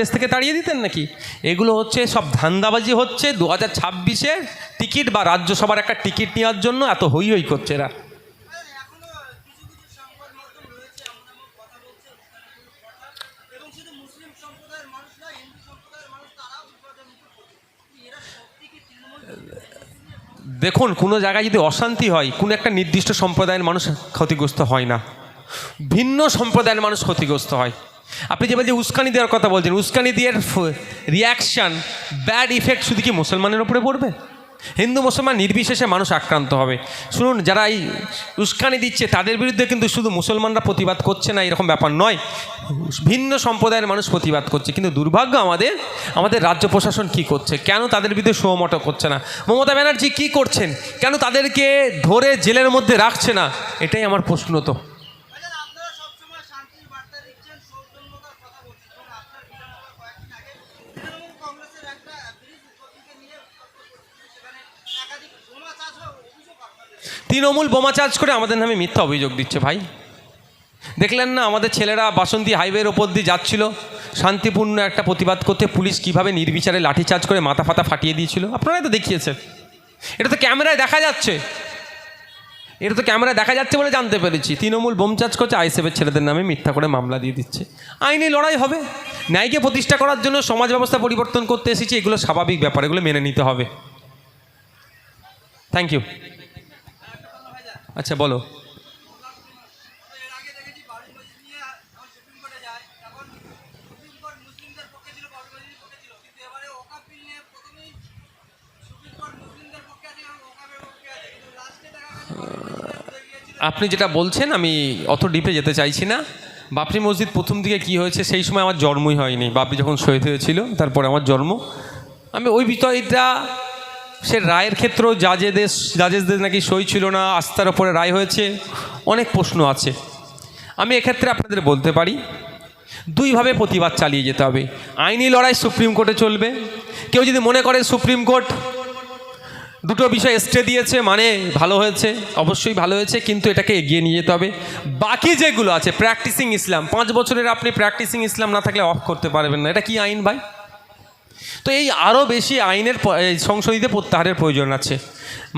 দেশ থেকে তাড়িয়ে দিতেন নাকি? এগুলো হচ্ছে সব ধান্দাবাজি হচ্ছে। দু হাজার ছাব্বিশের টিকিট বা রাজ্যসভার একটা টিকিট নেওয়ার জন্য এত হই হই করছে এরা। দেখুন, কোনো জায়গায় যদি অশান্তি হয়, কোনো একটা নির্দিষ্ট সম্প্রদায়ের মানুষ ক্ষতিগ্রস্ত হয় না। ভিন্ন সম্প্রদায়ের মানুষ ক্ষতিগ্রস্ত হয়। আপনি যে উস্কানি দেওয়ার কথা বলছেন, উস্কানি দেওয়ার রিয়াকশান ব্যাড ইফেক্ট শুধু কি মুসলমানের উপরে পড়বে? হিন্দু, মুসলমান নির্বিশেষে মানুষ আক্রান্ত হবে। শুনুন, যারা এই উস্কানি দিচ্ছে, তাদের বিরুদ্ধে কিন্তু শুধু মুসলমানরা প্রতিবাদ করছে না, এরকম ব্যাপার নয়। ভিন্ন সম্প্রদায়ের মানুষ প্রতিবাদ করছে, কিন্তু দুর্ভাগ্য আমাদের আমাদের রাজ্য প্রশাসন কি করছে? কেন তাদের বিরুদ্ধে সোমটো করছে না? মমতা ব্যানার্জি কি করছেন? কেন তাদেরকে ধরে জেলের মধ্যে রাখছে না? এটাই আমার প্রশ্ন তো। তৃণমূল বোমা চার্জ করে আমাদের নামে মিথ্যা অভিযোগ দিচ্ছে ভাই। দেখলেন না, আমাদের ছেলেরা বাসন্তী হাইওয়ের ওপর দিয়ে যাচ্ছিল, শান্তিপূর্ণ একটা প্রতিবাদ করতে পুলিশ কীভাবে নির্বিচারে লাঠিচার্জ করে মাথা ফাতা ফাটিয়ে দিয়েছিল, আপনারাই তো দেখিয়েছেন। এটা তো ক্যামেরায় দেখা যাচ্ছে। এটা তো ক্যামেরায় দেখা যাচ্ছে বলে জানতে পেরেছি। তৃণমূল বোম চার্জ করছে আইসেফের ছেলেদের নামে মিথ্যা করে মামলা দিয়ে দিচ্ছে। আইনি লড়াই হবে। ন্যায়কে প্রতিষ্ঠা করার জন্য সমাজ ব্যবস্থা পরিবর্তন করতে এসেছি, এগুলো স্বাভাবিক ব্যাপার, এগুলো মেনে নিতে হবে। থ্যাংক ইউ আচ্ছা বলো। আপনি যেটা বলছেন, আমি অত ডিপে যেতে চাইছি না। বাপরি মসজিদ প্রথম দিকে কি হয়েছে, সেই সময় আমার জন্মই হয়নি। বাবরি যখন শহীদ হয়েছিল, তারপরে আমার জন্ম। আমি ওই বিষয়টা সে রায়ের ক্ষেত্রেও জাজেদের জাজেসদের নাকি সই ছিল না, আস্থার ওপরে রায় হয়েছে, অনেক প্রশ্ন আছে। আমি এক্ষেত্রে আপনাদের বলতে পারি, দুইভাবে প্রতিবাদ চালিয়ে যেতে হবে। আইনি লড়াই সুপ্রিম কোর্টে চলবে। কেউ যদি মনে করে সুপ্রিম কোর্ট দুটো বিষয় স্টে দিয়েছে মানে ভালো হয়েছে, অবশ্যই ভালো হয়েছে, কিন্তু এটাকে এগিয়ে নিয়ে যেতে হবে। বাকি যেগুলো আছে প্র্যাকটিসিং ইসলাম পাঁচ বছরের আপনি প্র্যাকটিসিং ইসলাম না থাকলে অফ করতে পারবেন না। এটা কি আইন ভাই? তো এই আরও বেশি আইনের সংশোধিত প্রত্যাহারের প্রয়োজন আছে।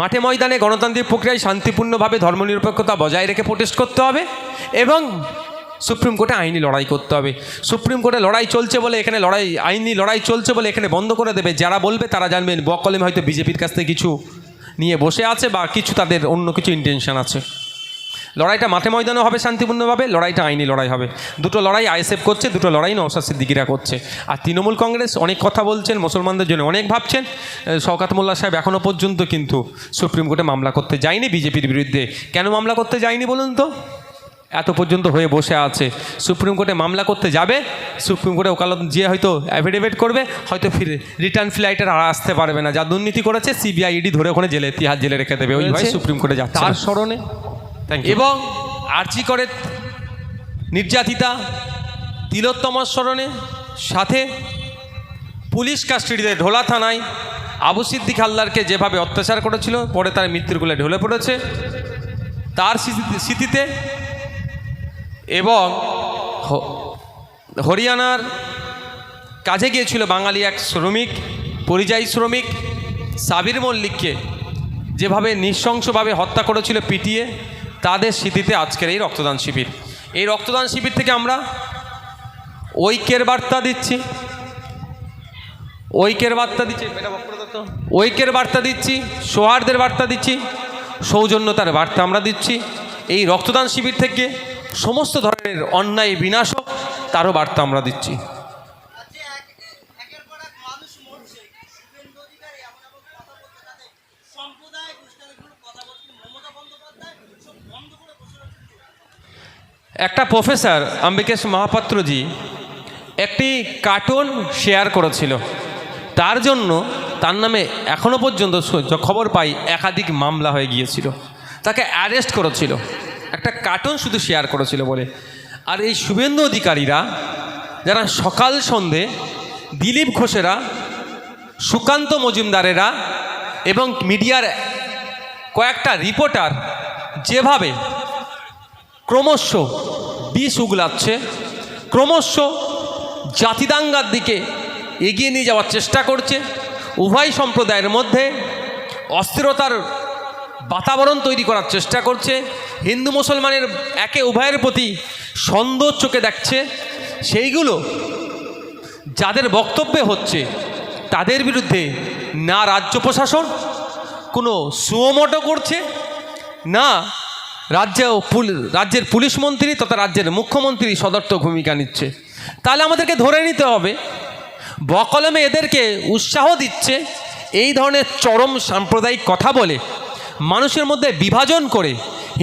মাঠে ময়দানে গণতান্ত্রিক প্রক্রিয়ায় শান্তিপূর্ণভাবে ধর্মনিরপেক্ষতা বজায় রেখে প্রোটেস্ট করতে হবে এবং সুপ্রিম কোর্টে আইনি লড়াই করতে হবে। সুপ্রিম কোর্টে লড়াই চলছে বলে এখানে লড়াই, আইনি লড়াই চলছে বলে এখানে বন্ধ করে দেবে। যারা বলবে তারা জানবেন বকলমে হয়তো বিজেপির কাছ থেকে কিছু নিয়ে বসে আছে বা কিছু তাদের অন্য কিছু ইন্টেনশন আছে। লড়াইটা মাঠে ময়দানে হবে শান্তিপূর্ণভাবে লড়াইটা আইনি লড়াই হবে। দুটো লড়াই আইএসএফ করছে দুটো লড়াই নওসাদ সিদ্দিকিরা করছে। আর তৃণমূল কংগ্রেস অনেক কথা বলছেন মুসলমানদের জন্য অনেক ভাবছেন। শওকাত মোল্লা সাহেব এখনও পর্যন্ত কিন্তু সুপ্রিম কোর্টে মামলা করতে যায়নি বিজেপির বিরুদ্ধে। কেন মামলা করতে যায়নি বলুন তো? এত পর্যন্ত হয়ে বসে আছে। সুপ্রিম কোর্টে মামলা করতে যাবে সুপ্রিম কোর্টে ওকালত যে হয়তো অ্যাফিডেভিট করবে হয়তো ফিরে রিটার্ন ফ্লাইটের আর আসতে পারবে না। যা দুর্নীতি করেছে সিবিআই ইডি ধরে ওখানে জেলে তিহার জেলে রেখে দেবে। ওই ভাই সুপ্রিম কোর্টে যাচ্ছে তার স্মরণে এবং আর্জি করে নির্যাতিতা তিলোত্তমার স্মরণে, সাথে পুলিশ কাস্টডিতে ঢোলা থানায় আবু সিদ্দিক হালদারকে যেভাবে অত্যাচার করেছিল, পরে তার মৃত্যুর ঢলে পড়েছে। তার স্মৃতিতে এবং হরিয়ানার কাজে গিয়েছিল বাঙালি এক শ্রমিক, পরিযায়ী শ্রমিক সাবির মল্লিককে, যেভাবে নৃশংসভাবে হত্যা করেছিল পিটিয়ে তাদের স্মৃতিতে আজকের এই রক্তদান শিবির। এই রক্তদান শিবির থেকে আমরা ঐক্যের বার্তা দিচ্ছি। ঐক্যের বার্তা দিচ্ছি। ঐক্যের বার্তা দিচ্ছি, সৌহার্দের বার্তা দিচ্ছি, সৌজন্যতার বার্তা আমরা দিচ্ছি। এই রক্তদান শিবির থেকে সমস্ত ধরনের অন্যায়, বিনাশক, তারও বার্তা আমরা দিচ্ছি। একটা প্রফেসর অম্বিকেশ মহাপাত্রজি একটি কার্টুন শেয়ার করেছিল। তার জন্য তার নামে এখনও পর্যন্ত খবর পাই একাধিক মামলা হয়ে গিয়েছিল। তাকে অ্যারেস্ট করেছিল। একটা কার্টুন শুধু শেয়ার করেছিল বলে। আর এই শুভেন্দু অধিকারীরা, যারা সকাল সন্ধে দিলীপ ঘোষেরা, সুকান্ত মজুমদারেরা এবং মিডিয়ার কয়েকটা রিপোর্টার যেভাবে ক্রমশ বিষ উগলাচ্ছে, ক্রমশ জাতিদাঙ্গার দিকে এগিয়ে নিয়ে যাওয়ার চেষ্টা করছে। উভয় সম্প্রদায়ের মধ্যে অস্থিরতার বাতাবরণ তৈরি করার চেষ্টা করছে। হিন্দু মুসলমানের একে উভয়ের প্রতি সন্দেহ চোখে দেখছে। সেইগুলো যাদের বক্তব্যে হচ্ছে, তাদের বিরুদ্ধে না রাজ্য প্রশাসন কোনো সুমোটো করছে, না রাজ্য রাজ্যের পুলিশ মন্ত্রী তথা রাজ্যের মুখ্যমন্ত্রী সদর্থ ভূমিকা নিচ্ছে। তাহলে আমাদেরকে ধরে নিতে হবে, বকলমে এদেরকে উৎসাহ দিচ্ছে, এই ধরনের চরম সাম্প্রদায়িক কথা বলে, মানুষের মধ্যে বিভাজন করে,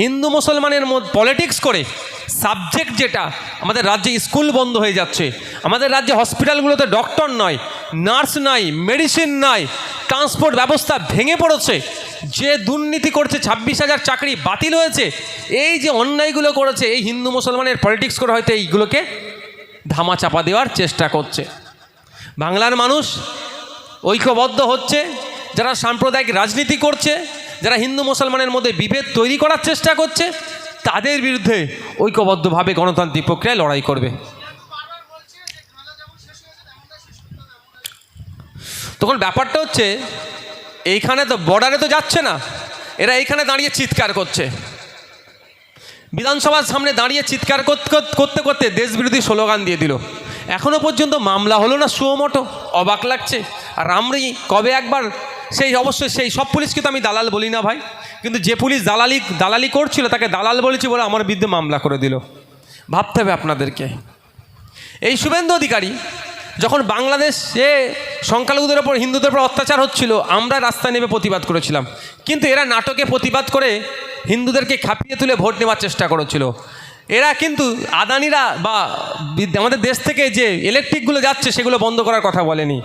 হিন্দু মুসলমানের মধ্যে পলিটিক্স করে সাবজেক্ট যেটা আমাদের রাজ্যে স্কুল বন্ধ হয়ে যাচ্ছে, আমাদের রাজ্যে হসপিটালগুলোতে ডক্টর নয় নার্স নাই মেডিসিন নাই ট্রান্সপোর্ট ব্যবস্থা ভেঙে পড়েছে যে দুর্নীতি করছে ছাব্বিশ হাজার চাকরি বাতিল হয়েছে, এই যে অন্যায়গুলো করেছে, এই হিন্দু মুসলমানের পলিটিক্স করে হয়তো এইগুলোকে ধামা চাপা দেওয়ার চেষ্টা করছে। বাংলার মানুষ ঐক্যবদ্ধ হচ্ছে, যারা সাম্প্রদায়িক রাজনীতি করছে, যারা হিন্দু মুসলমানের মধ্যে বিভেদ তৈরি করার চেষ্টা করছে, তাদের বিরুদ্ধে ঐক্যবদ্ধভাবে গণতান্ত্রিক প্রক্রিয়ায় লড়াই করবে। তখন ব্যাপারটা হচ্ছে এইখানে তো বর্ডারে তো যাচ্ছে না। এরা এইখানে দাঁড়িয়ে চিৎকার করছে। বিধানসভার সামনে দাঁড়িয়ে চিৎকার করতে করতে- দেশবিরোধী স্লোগান দিয়ে দিল। এখনও পর্যন্ত মামলা হলো না সুমোটো অবাক লাগছে। আর আমরি কবে একবার সেই অবশ্যই সেই সব পুলিশকে তো আমি দালাল বলি না ভাই। কিন্তু যে পুলিশ দালালি দালালি করছিল তাকে দালাল বলেছি বলে আমার বিরুদ্ধে মামলা করে দিল। ভাবতে হবে আপনাদেরকে। এই শুভেন্দু অধিকারী যখন বাংলাদেশে সংখ্যালঘুদের ওপর, হিন্দুদের ওপর অত্যাচার হচ্ছিল। আমরা রাস্তায় নেমে প্রতিবাদ করেছিলাম। কিন্তু এরা নাটকে প্রতিবাদ করে হিন্দুদেরকে খাপিয়ে তুলে ভোট নেওয়ার চেষ্টা করেছিল। এরা কিন্তু আদানিরা বা আমাদের দেশ থেকে যে ইলেকট্রিকগুলো যাচ্ছে, সেগুলো বন্ধ করার কথা বলেনি।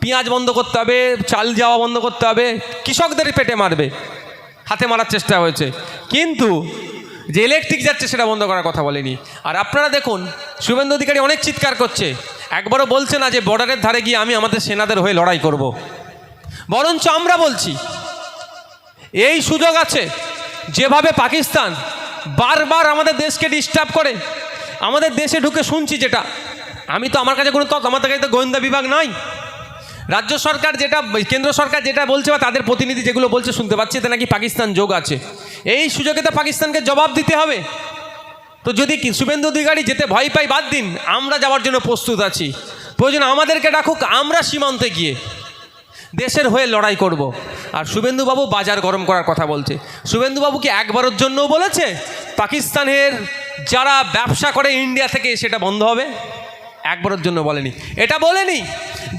পেঁয়াজ বন্ধ করতে হবে, চাল যাওয়া বন্ধ করতে হবে, কৃষকদের পেটে মারবে, হাতে মারার চেষ্টা হয়েছে। কিন্তু যে ইলেকট্রিক যাচ্ছে, সেটা বন্ধ করার কথা বলেনি। আর আপনারা দেখুন, শুভেন্দু অধিকারী অনেক চিৎকার করছে। একবারও বলছে না যে বর্ডারের ধারে গিয়ে আমি আমাদের সেনাদের হয়ে লড়াই করব। বরঞ্চ আমরা বলছি, এই সুযোগ আছে যেভাবে পাকিস্তান বারবার আমাদের দেশকে ডিস্টার্ব করে। আমাদের দেশে ঢুকে শুনছি যেটা। আমি তো আমার কাছে কোনো তথ্য, আমার কাছে তো গোয়েন্দা বিভাগ নাই। রাজ্য সরকার যেটা, কেন্দ্র সরকার যেটা বলছে বা তাদের প্রতিনিধি যেগুলো বলছে, শুনতে পাচ্ছি, এতে নাকি পাকিস্তান যোগ আছে। এই সুযোগে তো পাকিস্তানকে জবাব দিতে হবে। তো যদি কি শুভেন্দু অধিকারী যেতে ভয় পাই বাদ দিন, আমরা যাওয়ার জন্য প্রস্তুত আছি। প্রয়োজন আমাদেরকে ডাকুক, আমরা সীমান্তে গিয়ে দেশের হয়ে লড়াই করব। আর শুভেন্দুবাবু বাজার গরম করার কথা বলছে। শুভেন্দুবাবু কি একবারের জন্যও বলেছে, পাকিস্তানের যারা ব্যবসা করে ইন্ডিয়া থেকে সেটা বন্ধ হবে? একবারের জন্য বলেনি। এটা বলেনি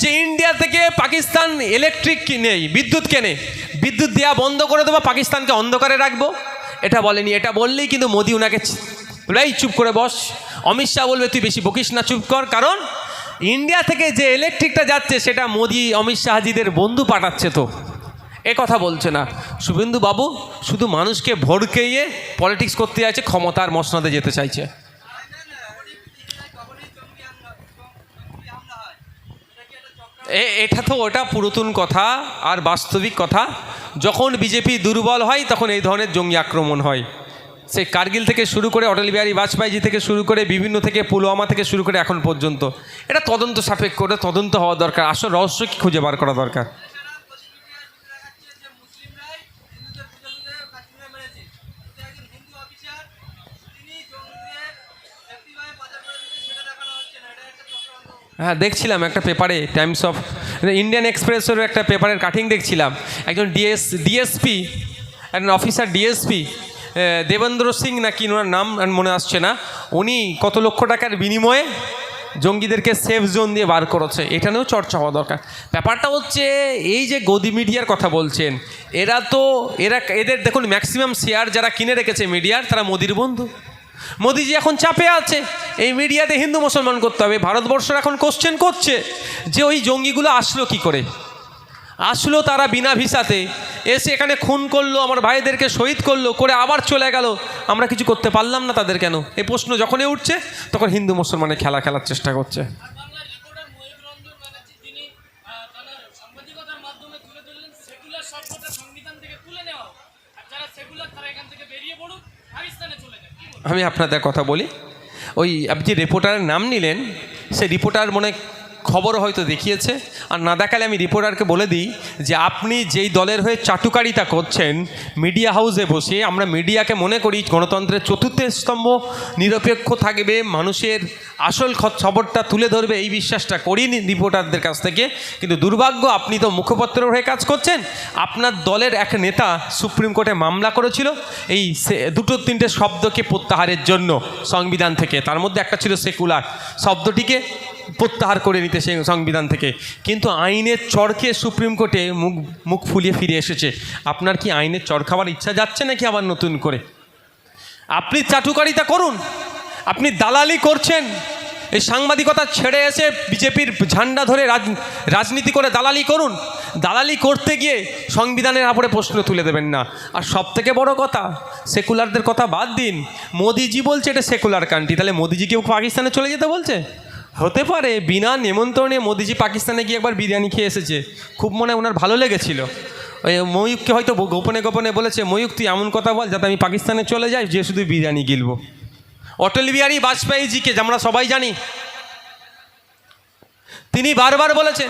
যে ইন্ডিয়া থেকে পাকিস্তান ইলেকট্রিক কিনে বিদ্যুৎ কেনে। বিদ্যুৎ দেওয়া বন্ধ করে দেবো, পাকিস্তানকে অন্ধকারে রাখব। এটা বলেনি, এটা বললেই কিন্তু মোদি ওনাকে বলে, এই চুপ করে বস। অমিত শাহ বলবে তুই বেশি বকিস না চুপ কর। কারণ ইন্ডিয়া থেকে যে ইলেকট্রিকটা যাচ্ছে সেটা মোদি অমিত শাহজিদের বন্ধু পাঠাচ্ছে তো। এ কথা বলছে না। শুভেন্দু বাবু শুধু মানুষকে ভড়কেইয়ে পলিটিক্স করতে চাইছে ক্ষমতার মসনদে যেতে চাইছে। এ এটা তো ওটা পুরাতন কথা আর বাস্তবিক কথা। যখন বিজেপি দুর্বল হয় তখন এই ধরনের জঙ্গি আক্রমণ হয়। সেই কার্গিল থেকে শুরু করে অটল বিহারী বাজপেয়ীজি থেকে শুরু করে বিভিন্ন থেকে পুলওয়ামা থেকে শুরু করে এখন পর্যন্ত। এটা তদন্ত সাপেক্ষ করে তদন্ত হওয়া দরকার। আসল রহস্য কি খুঁজে বার করা দরকার? হ্যাঁ দেখছিলাম একটা পেপারে টাইমস অফ ইন্ডিয়ান এক্সপ্রেসের একটা পেপারের কাটিং দেখছিলাম। একজন D S, D S P, একজন officer D S P Devendra Singh না কি ওনার নাম মনে আসছে না। উনি কত লক্ষ টাকার বিনিময়ে জঙ্গিদেরকে সেফ জোন দিয়ে বার করেছে, এটা নিয়েও চর্চা হওয়া দরকার। ব্যাপারটা হচ্ছে, এই যে গদি মিডিয়ার কথা বলছেন, এরা তো, এরা, এদের দেখুন ম্যাক্সিমাম শেয়ার যারা কিনে রেখেছে মিডিয়ার তারা মোদির বন্ধু। মোদিজি এখন চাপে আছে, এই মিডিয়াতে হিন্দু মুসলমান করতে হবে, ভারতবর্ষের এখন কোশ্চেন করছে যে ওই জঙ্গিগুলো আসলো কি করে? আসলো তারা বিনা ভিসাতে। এসে এখানে খুন করল, আমার ভাইদেরকে শহীদ করল, করে আবার চলে গেল। আমরা কিছু করতে পারলাম না তাদের কেন? এই প্রশ্ন যখনই উঠছে, তখন হিন্দু মুসলমানের খেলা খেলার চেষ্টা করছে? আমি আপনাদের কথা বলি। ওই আপনি যে রিপোর্টারের নাম নিলেন, সেই রিপোর্টার মনে খবর হয়তো দেখিয়েছে। আর না দেখালে আমি রিপোর্টারকে বলে দিই যে আপনি যেই দলের হয়ে চাটুকারিতা করছেন মিডিয়া হাউসে বসে আমরা মিডিয়াকে মনে করি গণতন্ত্রের চতুর্থ স্তম্ভ, নিরপেক্ষ থাকবে, মানুষের আসল খবরটা তুলে ধরবে, এই বিশ্বাসটা করিনি রিপোর্টারদের কাছ থেকে। কিন্তু দুর্ভাগ্য, আপনি তো মুখপত্র হয়ে কাজ করছেন। আপনার দলের এক নেতা সুপ্রিম কোর্টে মামলা করেছিল। এই দুটো তিনটে শব্দকে প্রত্যাহারের জন্য সংবিধান থেকে। তার মধ্যে একটা ছিল সেকুলার। শব্দটিকে প্রত্যাহার করে নিতে সেই সংবিধান থেকে। কিন্তু আইনের চরকে সুপ্রিম কোর্টে মুখ মুখ ফুলিয়ে ফিরে এসেছে। আপনার কি আইনের চর খাওয়ার ইচ্ছা যাচ্ছে নাকি আবার নতুন করে? আপনি চাটুকারিতা করুন। আপনি দালালি করছেন। এই সাংবাদিকতা ছেড়ে এসে বিজেপির ঝান্ডা ধরে রাজ, রাজনীতি করে দালালি করুন। দালালি করতে গিয়ে সংবিধানের আপরে প্রশ্ন তুলে দেবেন না। আর সব থেকে বড় কথা, সেকুলারদের কথা বাদ দিন। মোদিজি বলছে এটা সেকুলার কান্ট্রি। তাহলে মোদিজি কেউ পাকিস্তানে চলে যেতে বলছে? হতে পারে, বিনা নেমন্তণে মোদিজি পাকিস্তানে গিয়ে একবার বিরিয়ানি খেয়ে এসেছে। খুব মনে ওনার ভালো লেগেছিল। ওই ময়ূককে হয়তো গোপনে গোপনে বলেছে, ময়ূক, তুই এমন কথা বল যাতে আমি পাকিস্তানে চলে যাই, যে শুধু বিরিয়ানি গিলবো। অটল বিহারী বাজপেয়ীজিকে আমরা সবাই জানি, তিনি বারবার বলেছেন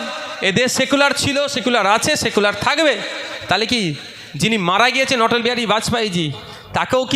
এদেশ সেকুলার ছিল, সেকুলার আছে, সেকুলার থাকবে। তাহলে কি যিনি মারা গিয়েছেন অটল বিহারী বাজপেয়ীজি, তাকেও কি